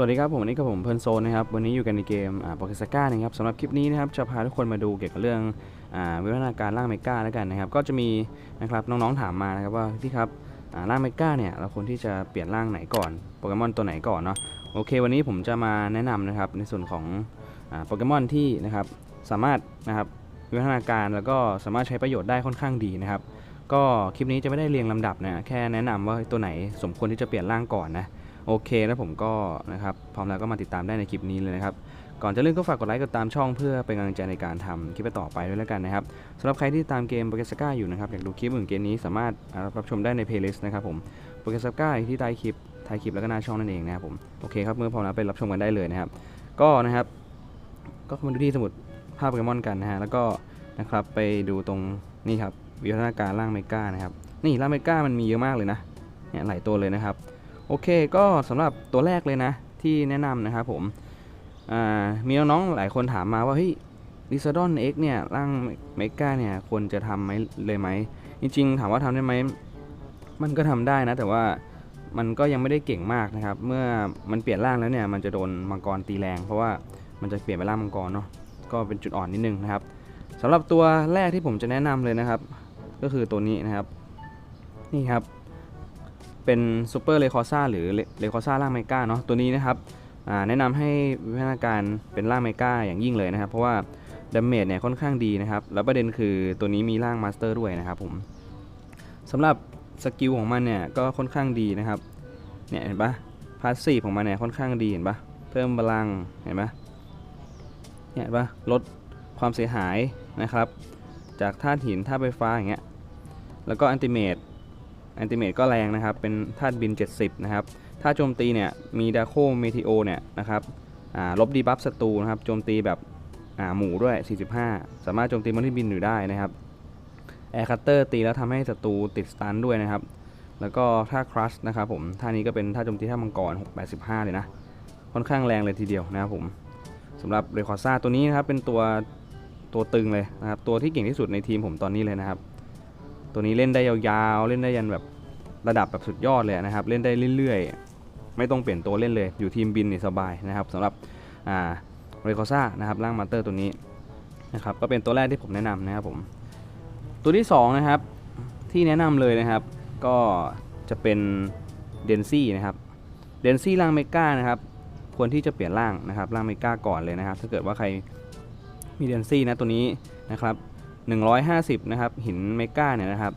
สวัสดีครับผมวันนี้กับผมเพลินโซนนะครับวันนี้อยู่กันในเกมโปเกสก้านะครับสำหรับคลิปนี้นะครับจะพาทุกคนมาดูเกี่ยวกับเรื่องอวิวัฒนาการร่างเมกาแล้วกันนะครับก็จะมีนะครับน้องๆถามมานะครับว่าพี่ครับร่างเมกาเนี่ยเราควรที่จะเปลี่ยนร่างไหนก่อนโปเกมอนตัวไหนก่อนเนาะโอเค วันนี้ผมจะมาแนะนำนะครับในส่วนของโปเกมอนที่นะครับสามารถนะครับวิวัฒนาการแล้วก็สามารถใช้ประโยชน์ได้ค่อนข้างดีนะครับก็คลิปนี้จะไม่ได้เรียงลำดับนะแค่แนะนำว่าตัวไหนสมควรที่จะเปลี่ยนร่างก่อนนะ โอเคแล้วผมก็นะครับพร้อมแล้วก็มาติดตามได้ในคลิปนี้เลยนะครับ ก่อนจะเริ่มก็ฝากกดไลค์กดตามช่องเพื่อเป็นกำลังใจในการทำคลิปต่อไปด้วยแล้วกันนะครับสำหรับใครที่ตามเกมโปเกสก้าอยู่นะครับอยากดูคลิปอื่นเกมนี้สามารถรับชมได้ในเพลย์ลิสต์นะครับผมโปเกสก้าที่ใต้คลิปท้ายคลิปแล้วก็หน้าช่องนั่นเองนะครับผมโอเคครับเมื่อพร้อมแล้วไปรับชมกันได้เลยนะครับ ก็นะครับ ก็มาดูที่สมุดภาพโปเกมอนกันนะฮะแล้วก็นะครับไปดูตรงนี่ครับวิวัฒนาการร่างเมกานะครับนี่ร่างเมกามันมีเยอะมากเลยนะเนี่ยหลายตัวเลยนะครับ โอเคก็สำหรับตัวแรกเลยนะที่แนะนำนะครับผมมีน้องๆหลายคนถามมาว่าเฮ้ยลิซาดอนเอ็กเนี่ยร่างเมกาเนี่ยควรจะทำไหมเลยไหม จริงๆ ถามว่าทำได้ไหม มันก็ทำได้นะ แต่ว่ามันก็ยังไม่ได้เก่งมากนะครับ เมื่อมันเปลี่ยนร่างแล้วเนี่ยมันจะโดนมังกรตีแรง เพราะว่ามันจะเปลี่ยนไปร่างมังกรเนาะก็เป็นจุดอ่อนนิดนึงนะครับสำหรับตัวแรกที่ผมจะแนะนำเลยนะครับ ก็คือตัวนี้นะครับ นี่ครับ เป็นซูเปอร์เลคอซ่าหรือเลคอซ่าร่างไมก้าเนาะตัวนี้นะครับแนะนำให้วิวัฒนาการเป็นร่างไมก้าอย่างยิ่งเลยนะครับเพราะว่าดาเมจเนี่ยค่อนข้างดีนะครับ แล้วประเด็นคือตัวนี้มีร่างมาสเตอร์ด้วยนะครับผมสำหรับสกิลของมันเนี่ยก็ค่อนข้างดีนะครับ เนี่ยเห็นปะพาสซีฟของมันเนี่ยค่อนข้างดีเห็นปะเพิ่มพลังเห็นปะเนี่ยเห็นปะลดความเสียหายนะครับ จากธาตุหินธาตุไฟฟ้าอย่างเงี้ย แล้วก็อันติเมต อันติเมตก็แรงนะครับ เป็นธาตุบิน 70 นะครับ ถ้าโจมตีเนี่ยมีดาโคเมทิโอเนี่ยนะครับลบดีบัฟศัตรูนะครับ โจมตีแบบหมูด้วย 45 สามารถโจมตีมอนที่บินอยู่ได้นะครับ แอร์คัตเตอร์ตีแล้วทำให้ศัตรูติดสตันด้วยนะครับ แล้วก็ท่าครัชนะครับผม ท่านี้ก็เป็นท่าโจมตีท่ามังกร 685 เลยนะ ค่อนข้างแรงเลยทีเดียวนะครับผมสำหรับเรคอซ่าตัวนี้นะครับเป็นตัวตัวตึงเลยนะครับ ตัวที่เก่งที่สุดในทีมผมตอนนี้เลยนะครับ ตัวนี้เล่นได้ยาวๆ เล่นได้ยันแบบระดับแบบสุดยอดเลยนะครับ เล่นได้เรื่อยๆ ไม่ต้องเปลี่ยนตัวเล่นเลย อยู่ทีมบินนี่สบายนะครับสำหรับอ่าเรโคซ่านะครับร่างมาเตอร์ตัวนี้นะครับก็เป็นตัวแรกที่ผมแนะนำนะครับผม ตัวที่2นะครับที่แนะนำเลยนะครับ ก็จะเป็นเดนซี่นะครับเดนซี่ร่างเมกานะครับควรที่จะเปลี่ยนร่างนะครับร่างเมกาก่อนเลยนะครับ ถ้าเกิดว่าใครมีเดนซี่นะตัวนี้นะครับ 150 นะครับ หินเมกาเนี่ยนะครับ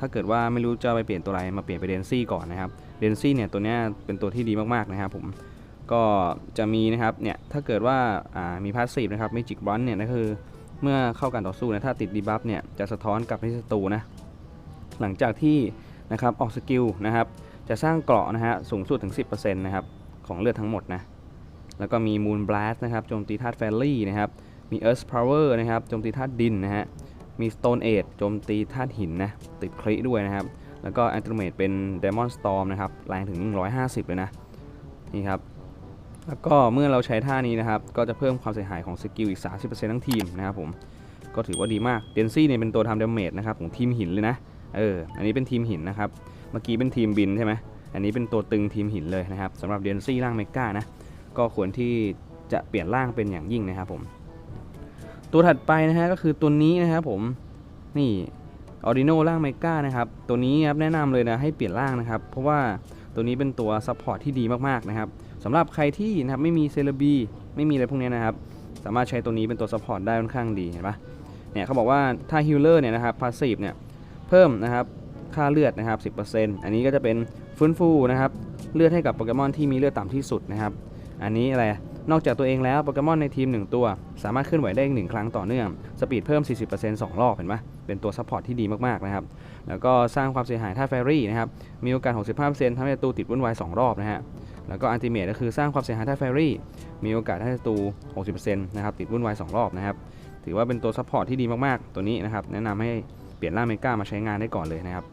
ถ้าเกิดว่าไม่รู้จะไปเปลี่ยนตัวอะไรมาเปลี่ยนไปเดนซี่ก่อนนะครับเดนซี่เนี่ยตัวเนี้ยเป็นตัวที่ดีมากๆนะครับผมก็จะมีนะครับเนี่ยถ้าเกิดว่ามีพาสซีฟนะครับเมจิกบอลเนี่ยนั่นคือเมื่อเข้าการต่อสู้นะถ้าติดดีบัฟเนี่ยจะสะท้อนกลับให้ศัตรูนะหลังจากที่นะครับออกสกิลนะครับจะสร้างเกราะนะฮะสูงสุดถึง 10%นะครับของเลือดทั้งหมดนะแล้วก็มีมูนบลัสนะครับโจมตีธาตุแฟรี่นะครับมีเอิร์ธพาวเวอร์นะครับโจมตีธาตุดินนะฮะ มี Stone Age โจมตีธาตุหินนะ ติดคลิด้วยนะครับ แล้วก็ a n t i m a t e เป็น Demon Storm นะครับ แรงถึง 150 เลยนะ นี่ครับ แล้วก็เมื่อเราใช้ท่านี้นะครับ ก็จะเพิ่มความเสียหายของสกิลอีก 30%ทั้งทีมนะครับผม ก็ถือว่าดีมากเดนซี่เนี่ยเป็นตัวทำดาเมจนะครับของทีมหินเลยนะ เออ อันนี้เป็นทีมหินนะครับ เมื่อกี้เป็นทีมบินใช่ไหมอันนี้เป็นตัวตึงทีมหินเลยนะครับสำหรับเดนซี่ร่างเมก้านะ ก็ควรที่จะเปลี่ยนร่างเป็นอย่างยิ่งนะครับผม ตัวถัดไปนะฮะก็คือตัวนี้นะครับผมนี่ออริโนร่างไมก้านะครับตัวนี้ครับแนะนำเลยนะให้เปลี่ยนร่างนะครับ เพราะว่าตัวนี้เป็นตัวซัพพอร์ตที่ดีมากๆนะครับสำหรับใครที่นะครับไม่มีเซเลบีไม่มีอะไรพวกนี้นะครับ สามารถใช้ตัวนี้เป็นตัวซัพพอร์ตได้ค่อนข้างดีเห็นปะเนี่ยเขาบอกว่าถ้าฮิลเลอร์เนี่ยนะครับพาสซีฟเนี่ยเพิ่มนะครับค่าเลือดนะครับ 10%อันนี้ก็จะเป็นฟื้นฟูนะครับเลือดให้กับโปเกมอนที่มีเลือดต่ำที่สุดนะครับ อันนี้อะไร นอกจากตัวเองแล้วโปเกมอนในทีม 1 ตัว สามารถเคลื่อนไหวได้อีกหนึ่งครั้งต่อเนื่อง สปีดเพิ่ม 40% 2 รอบเห็นไหมเป็นตัวซัพพอร์ตที่ดีมากๆนะครับ แล้วก็สร้างความเสียหายท่าแฟรี่นะครับ มีโอกาส 65%ทำให้ศัตรูติดวุ่นวาย 2 รอบนะฮะ แล้วก็อันติเมตก็คือสร้างความเสียหายท่าแฟรี่ มีโอกาสให้ศัตรู60%นะครับติดวุ่นวาย 2 รอบนะครับ ถือว่าเป็นตัวซัพพอร์ตที่ดีมากๆ ตัวนี้นะครับแนะนำให้เปลี่ยนร่างเมกามาใช้งานได้ก่อนเลยนะครับ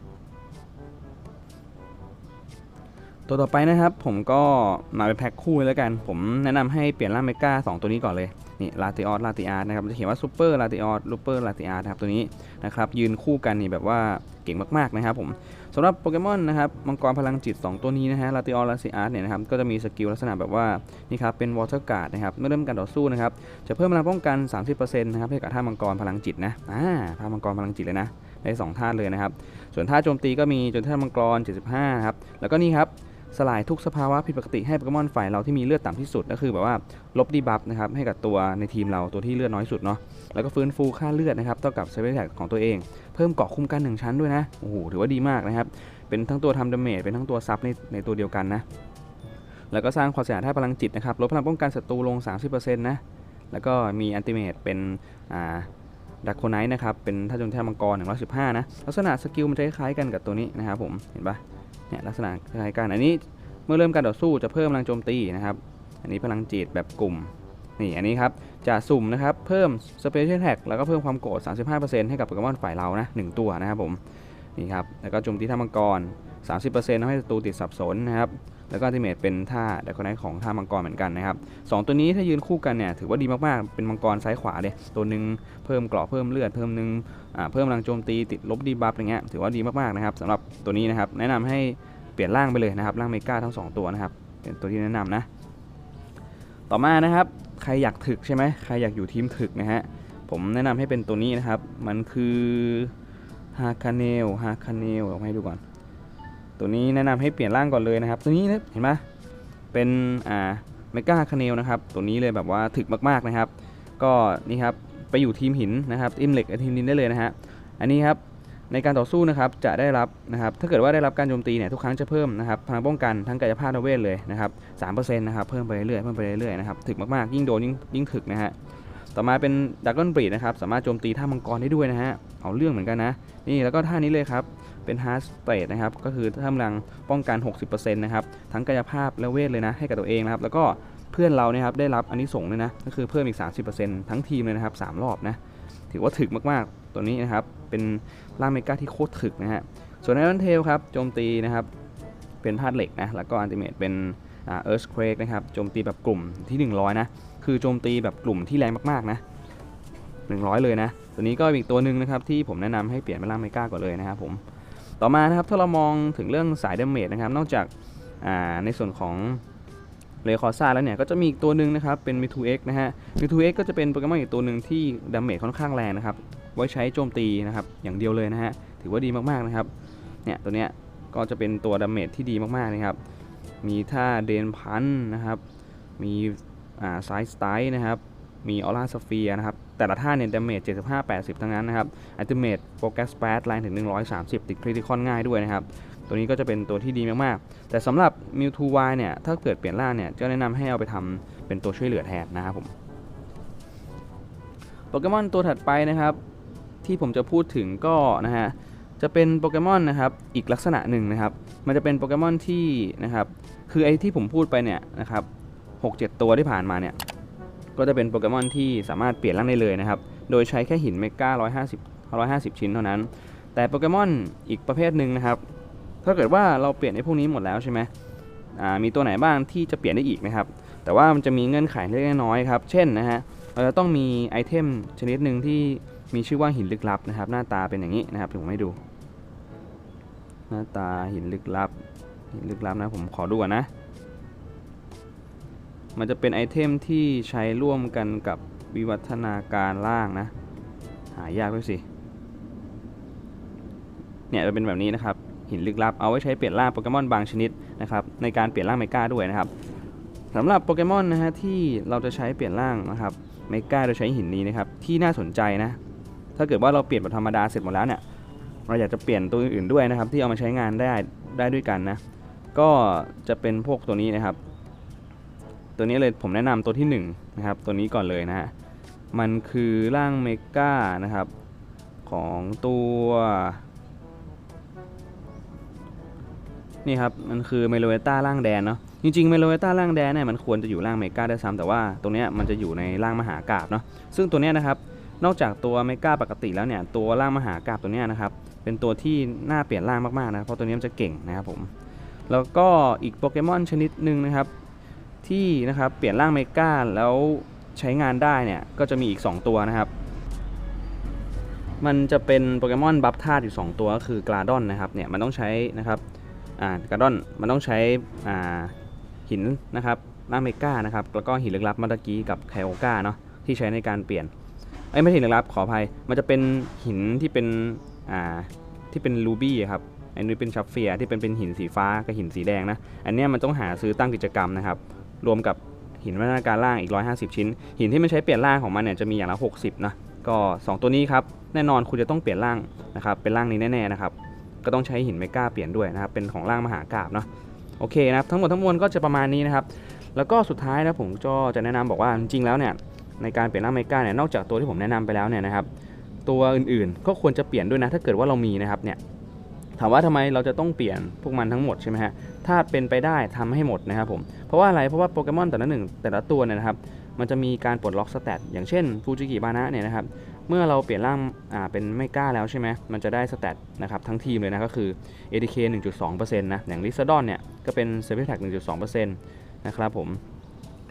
ตัวต่อไปนะครับผมก็มาเป็นแพ็คคู่แล้วกัน ผมแนะนำให้เปลี่ยนร่างเมกา2ตัวนี้ก่อนเลยนี่ลาติออสลาติอาร์นะครับจะเขียนว่าซูเปอร์ลาติออสซูเปอร์ลาติอาร์นะครับตัวนี้นะครับยืนคู่กันนี่แบบว่าเก่งมากๆนะครับผมสำหรับโปเกมอนนะครับมังกรพลังจิต 2 ตัวนี้นะฮะลาติออสลาติอาร์เนี่ยนะครับก็จะมีสกิลลักษณะแบบว่านี่ครับเป็นวอเตอร์การ์ดนะครับเมื่อเริ่มการต่อสู้นะครับจะเพิ่มพลังป้องกัน 30%นะครับให้กับท่ามังกรพลังจิตนะอ่าท่ามังกรพลังจิตเลยนะได้สองท่าเลยนะครับส่วนท่าโจมตีก็มีจนท่ามังกร 75ครับแล้วก็นี่ครับ สลายทุกสภาวะผิดปกติให้โปเกมอนฝ่ายเราที่มีเลือดต่ำที่สุดก็คือแบบว่าลบดีบัฟนะครับให้กับตัวในทีมเราตัวที่เลือดน้อยสุดเนาะแล้วก็ฟื้นฟูค่าเลือดนะครับเท่ากับเซเวอร์แท็กของตัวเอง เพิ่มเกาะคุ้มกันหนึ่งชั้นด้วยนะโอ้โหถือว่าดีมากนะครับเป็นทั้งตัวทำดาเมจเป็นทั้งตัวซับในในตัวเดียวกันนะแล้วก็สร้างความเสียหายท่าพลังจิตนะครับลดพลังป้องกันศัตรูลง 30%นะแล้วก็มีอันติเมตเป็นอ่าดักโคไนท์นะครับเป็นท่าโจมตีมังกร115นะลักษณะสกิลมันจะคล้ายกันกับตัวนี้นะครับผมเห็นปะ เนี่ยลักษณะคล้ายกันอันนี้เมื่อเริ่มการต่อสู้จะเพิ่มพลังโจมตีนะครับ อันนี้พลังจิตแบบกลุ่มนี่อันนี้ครับจะสุ่มนะครับเพิ่ม Special Attack แล้วก็เพิ่มความโกรธ 35%ให้กับโปเกมอนฝ่ายเรานะหนึ่งตัวนะครับผม นี่ครับแล้วก็โจมตีท่ามังกร 30%ทำให้ศัตรูติดสับสนนะครับแล้วก็อัติเมทเป็นท่าดักโคไนของท่ามังกรเหมือนกันนะครับสองตัวนี้ถ้ายืนคู่กันเนี่ยถือว่าดีมากๆ เป็นมังกรซ้ายขวาเลยตัวหนึ่งเพิ่มเกราะเพิ่มเลือดเพิ่มหนึ่งเพิ่มพลังโจมตีติดลบดีบัฟอย่างเงี้ยถือว่าดีมากๆนะครับสำหรับตัวนี้นะครับแนะนำให้เปลี่ยนร่างไปเลยนะครับร่างเมกาทั้งสองตัวนะครับเป็นตัวที่แนะนำนะ ต่อมานะครับใครอยากถึกใช่ไหมใครอยากอยู่ทีมถึกนะฮะผมแนะนำให้เป็นตัวนี้นะครับมันคือ ฮาคาเนลฮาคาเนลเอกมาให้ดูก่อน ตัวนี้แนะนำให้เปลี่ยนร่างก่อนเลยนะครับ ตัวนี้เห็นไหมเป็นอ่าเมกาคาเนลนะครับ ตัวนี้เลยแบบว่าถึกมากๆนะครับ ก็นี่ครับไปอยู่ทีมหินนะครับทีมเหล็กทีมดินได้เลยนะฮะอันนี้ครับในการต่อสู้นะครับจะได้รับนะครับถ้าเกิดว่าได้รับการโจมตีเนี่ยทุกครั้งจะเพิ่มนะครับพลังป้องกันทั้งกายภาพและเวทเลยนะครับสามเปอร์เซ็นต์นะครับเพิ่มไปเรื่อยๆเพิ่มไปเรื่อยๆนะครับถึกมากๆยิ่งโดนยิ่งยิ่งถึกนะฮะต่อมาเป็นดักกอนบรีดนะครับสามารถโจมตีท่ามังกรได้ด้วยนะฮะ เอาเรื่องเหมือนกันนะ นี่แล้วก็ท่านี้เลยครับ เป็นฮาร์ดสเตทนะครับ ก็คือถ้ากำลังป้องกัน 60%นะครับ ทั้งกายภาพและเวทเลยนะ ให้กับตัวเองนะครับ แล้วก็เพื่อนเราเนี่ยครับได้รับอันนี้ส่งส์ด้วยนะ ก็คือเพิ่มอีก 30%ทั้งทีมเลยนะครับ3รอบนะ ถือว่าถึกมากๆ ตัวนี้นะครับ เป็นร่าเมกาที่โคตรถึกนะฮะ ส่วนไอรอนเทลครับ โจมตีนะครับ เป็นธาตุเหล็กนะ แล้วก็อันติเมตเป็นเอิร์ธเควกนะครับ โจมตีแบบกลุ่มที่ 100 นะ คือโจมตีแบบกลุ่มที่แรงมากๆนะ 100 เลยนะ ตัวนี้ก็อีกตัวหนึ่งนะครับที่ผมแนะนำให้เปลี่ยนเป็นร่างเมกาก่อนเลยนะครับผมต่อมานะครับถ้าเรามองถึงเรื่องสายดาเมจนะครับนอกจากาในส่วนของเลคอซ่าแล้วเนี่ยก็จะมีอีกตัวหนึ่งนะครับเป็นมิทูเอ็กนะฮะมิทูเอ็กก็จะเป็นโปเกมอนอีกตัวหนึ่งที่ดาเมจค่อนข้างแรงนะครับไว้ใช้โจมตีนะครับอย่างเดียวเลยนะฮะถือว่าดีมากๆนะครับเนี่ยตัวเนี้ยก็จะเป็นตัวดาเมจที่ดีมากๆนะครับมีท่าเดนพันนะครับมีอ่าไซส์สไตล์นะครับ มีออร่าสเฟียนะครับ แต่ละท่าเนี่ยดาเมจ75-80 ทั้งนั้นนะครับอัลติเมทโปรแกรสแปดแรงถึง 130 ติดคริติคอนง่ายด้วยนะครับ ตัวนี้ก็จะเป็นตัวที่ดีมากๆ แต่สำหรับ Mewtwo Y เนี่ย ถ้าเกิดเปลี่ยนร่างเนี่ย จะแนะนำให้เอาไปทำเป็นตัวช่วยเหลือแทนนะครับผมโปเกมอนตัวถัดไปนะครับ ที่ผมจะพูดถึงก็นะฮะจะเป็นโปเกมอนนะครับอีกลักษณะหนึ่งนะครับ มันจะเป็นโปเกมอนที่นะครับคือไอ้ที่ผมพูดไปเนี่ยนะครับ6-7 ตัวที่ผ่านมาเนี่ย ก็จะเป็นโปเกมอนที่สามารถเปลี่ยนร่างได้เลยนะครับ โดยใช้แค่หินเมกา150 150 ชิ้นเท่านั้น แต่โปเกมอนอีกประเภทหนึ่งนะครับ ถ้าเกิดว่าเราเปลี่ยนในพวกนี้หมดแล้วใช่ไหมอ่ามีตัวไหนบ้างที่จะเปลี่ยนได้อีกนะครับ แต่ว่ามันจะมีเงื่อนไขเล็กน้อยครับ เช่นนะฮะ เราจะต้องมีไอเทมชนิดหนึ่งที่มีชื่อว่าหินลึกลับนะครับ หน้าตาเป็นอย่างนี้นะครับผมให้ดู หน้าตาหินลึกลับ หินลึกลับนะผมขอดูก่อนนะ มันจะเป็นไอเทมที่ใช้ร่วมกันกับวิวัฒนาการล่างนะ หายากด้วยสิ เนี่ยจะเป็นแบบนี้นะครับ หินลึกลับ เอาไว้ใช้เปลี่ยนร่างโปเกมอนบางชนิดนะครับ ในการเปลี่ยนร่างเมกาด้วยนะครับสำหรับโปเกมอนนะฮะที่เราจะใช้เปลี่ยนร่างนะครับเมกาโดยใช้หินนี้นะครับ ที่น่าสนใจนะ ถ้าเกิดว่าเราเปลี่ยนแบบธรรมดาเสร็จหมดแล้วเนี่ย เราอยากจะเปลี่ยนตัวอื่นๆด้วยนะครับ ที่เอามาใช้งานได้ได้ด้วยกันนะ ก็จะเป็นพวกตัวนี้นะครับ ตัวนี้เลยผมแนะนำตัวที่1นงนะครับตัวนี้ก่อนเลยนะฮะมันคือร่างเมกานะครับของตัวนี่ครับมันคือเมโลเวต้าร่างแดนเนาะจริงๆเมโลเวต้าร่างแดนเนี่ยมันควรจะอยู่ร่างเมกาได้ซ้ำแต่ว่าตรงเนี้ยมันจะอยู่ในร่างมหากราบเนาะซึ่งตัวเนี้ยนะครับนอกจากตัวเมกาปกติแล้วเนี่ยตัวร่างมหากราบตัวเนี้ยนะครับเป็นตัวที่น่าเปลี่ยนร่างมากๆนะเพราะตัวนี้มันจะเก่งนะครับผมแล้วก็อีกโปเกมอนชนิดหนึ่งนะครับ ที่นะครับเปลี่ยนร่างเมกาแล้วใช้งานได้เนี่ยก็จะมีอีก 2 ตัวนะครับ มันจะเป็นโปเกมอนบัฟธาตุอยู่ 2 ตัวก็คือกราดอนนะครับเนี่ยมันต้องใช้นะครับอ่ากราดอนมันต้องใช้อ่าหินนะครับล่างเมกานะครับแล้วก็หินลึกลับเมาตะกี้กับไคโอกาเนาะที่ใช้ในการเปลี่ยนไอ้ไม่ใช่หินลึกลับขออภัย มันจะเป็นหินที่เป็นอ่าที่เป็นรูบี้ครับอันนี้เป็นชัฟเฟียที่เป็นเป็นหินสีฟ้ากับหินสีแดงนะ อันเนี้ยมันต้องหาซื้อตั้งกิจกรรมนะครับ รวมกับหินพัฒนาการล่างอีก 150 ชิ้น หินที่มันใช้เปลี่ยนร่างของมันเนี่ยจะมีอย่างละ 60 นะ ก็ 2 ตัวนี้ครับ แน่นอนคุณจะต้องเปลี่ยนร่างนะครับ เป็นร่างนี้แน่ๆนะครับ ก็ต้องใช้หินเมกาเปลี่ยนด้วยนะครับ เป็นของร่างมหากราบเนาะ โอเคนะครับ ทั้งหมดทั้งมวลก็จะประมาณนี้นะครับ แล้วก็สุดท้ายนะผมก็จะแนะนำบอกว่าจริงๆแล้วเนี่ยในการเปลี่ยนร่างเมกาเนี่ยนอกจากตัวที่ผมแนะนำไปแล้วเนี่ยนะครับ ตัวอื่นๆก็ควรจะเปลี่ยนด้วยนะ ถ้าเกิดว่าเรามีนะครับเนี่ยถามว่าทำไมเราจะต้องเปลี่ยนพวกมันทั้งหมดใช่ไหมฮะถ้าเป็นไปได้ทำให้หมดนะครับผม ราะว่าอะไร เพราะว่าโปเกมอนแต่ละหนึ่งแต่ละตัวเนี่ยนะครับ มันจะมีการปลดล็อกสเตตอย่างเช่นฟูจิกิบานะเนี่ยนะครับ เมื่อเราเปลี่ยนร่างอ่าเป็นไม่กล้าแล้วใช่ไหมมันจะได้สเตตนะครับทั้งทีมเลยนะก็คือ ATK 1.2%นะ อย่างลิซาดอนเนี่ยก็เป็น s e v i t a c 1.2%นะครับผม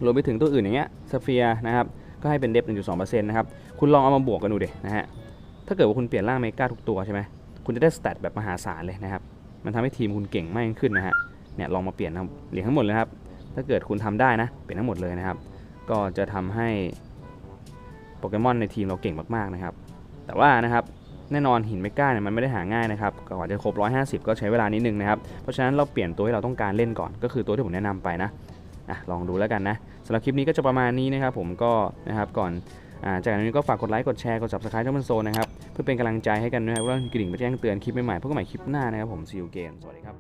รวมไปถึงตัวอื่นอย่างเงี้ยสเฟียนะครับ ก็ให้เป็นเดฟ1.2%นะครับ คุณลองเอามาบวกกันดูเดนะฮะ ถ้าเกิดว่าคุณเปลี่ยนร่างเมกาทุกตัวใช่ไหมคุณจะได้สเตตแบบมหาศาลเลยนะครับ มันทำให้ทีมคุณเก่งมากยิ่งขึ้นนะฮะ เนี่ยลองมาเปลี่ยนนะเหรียญทั้งหมดเลยครับ ถ้าเกิดคุณทำได้นะ เปลี่ยนทั้งหมดเลยนะครับ ก็จะทำให้โปเกมอนในทีมเราเก่งมากๆนะครับ แต่ว่านะครับแน่นอนหินเมก้าเนี่ยมันไม่ได้หาง่ายนะครับก่อนจะครบ 150 ก็ใช้เวลานิดนึงนะครับ เพราะฉะนั้นเราเปลี่ยนตัวที่เราต้องการเล่นก่อน ก็คือตัวที่ผมแนะนำไปนะอะลองดูแล้วกันนะสำหรับคลิปนี้ก็จะประมาณนี้นะครับ ผมก็นะครับก่อนอาจากนั้นก็ฝากกดไลค์กดแชร์กด subscribe ช่องมันโซนนะครับ เพื่อเป็นกำลังใจให้กันนะครับว่ากระดิ่งมาแจ้งเตือนคลิปใหม่ๆพบกันใหม่คลิปหน้านะครับผม see you again สวัสดีครับ